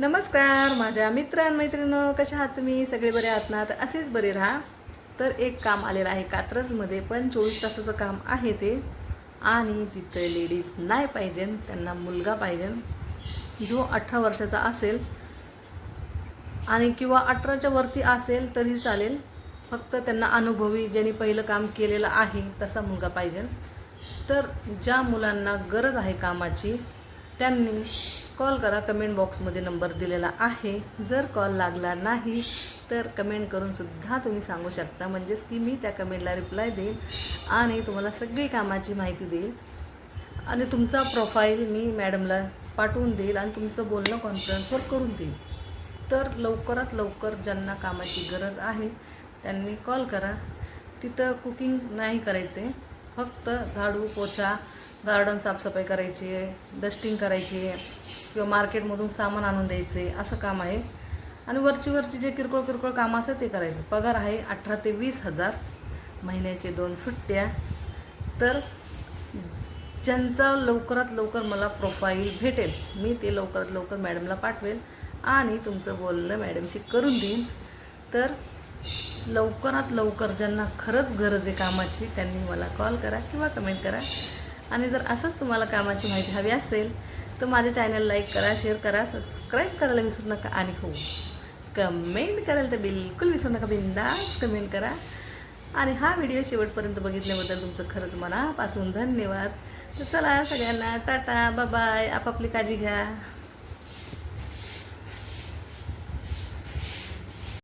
नमस्कार माझ्या मित्र आणि मैत्रिणं कशा आहात तुम्ही? सगळे बरे आहात ना? तर असेच बरे राहा. तर एक काम आलेलं आहे कात्रजमध्ये पण चोवीस तासाचं काम आहे ते. आणि तिथं लेडीज नाही पाहिजे त्यांना मुलगा पाहिजे. जो अठरा वर्षाचा असेल आणि किंवा अठराच्या वरती असेल तरी चालेल. फक्त त्यांना अनुभवी ज्यांनी पहिलं काम केलेलं आहे तसा मुलगा पाहिजे. तर ज्या मुलांना गरज आहे कामाची त्यांनी कॉल करा कमेंट बॉक्समध्ये नंबर दिलेला आहे. जर कॉल लागला नाही तर कमेंट करूनसुद्धा तुम्ही सांगू शकता. म्हणजेच की मी त्या कमेंटला रिप्लाय देईल आणि तुम्हाला सगळी कामाची माहिती देईल आणि तुमचा प्रोफाईल मी मॅडमला पाठवून देईल आणि तुमचं बोलणं कॉन्फरन्सवर करून देईल तर लवकरात लवकर ज्यांना कामाची गरज आहे त्यांनी कॉल करा. तिथं कुकिंग नाही करायचे. फक्त झाडू पोछा गार्डन साफसफाई करायची आहे डस्टिंग करायची आहे किंवा मार्केटमधून सामान आणून द्यायचे असं काम आहे. आणि वरची वरची जे किरकोळ किरकोळ कामं असतं ते करायचं. पगार आहे अठरा ते वीस हजार महिन्याचे दोन सुट्ट्या. तर ज्यांचा लवकरात लवकर मला प्रोफाईल भेटेल मी ते लवकरात लवकर मॅडमला पाठवेल आणि तुमचं बोलणं मॅडमशी करून देईन. तर लवकरात लवकर ज्यांना खरंच गरज आहे कामाची त्यांनी मला कॉल करा किंवा कमेंट करा. आणि जर असंच तुम्हाला कामाची माहिती हवी असेल तर माझ्या चॅनल लाईक करा शेअर करा सबस्क्राईब करायला विसरू नका आणि हो कमेंट करायला तर बिलकुल विसरू नका बिंदास कमेंट करा. आणि हा व्हिडिओ शेवटपर्यंत बघितल्याबद्दल तुमचं खरंच मनापासून धन्यवाद. तर चला सगळ्यांना टाटा बाय आपापली काळजी घ्या.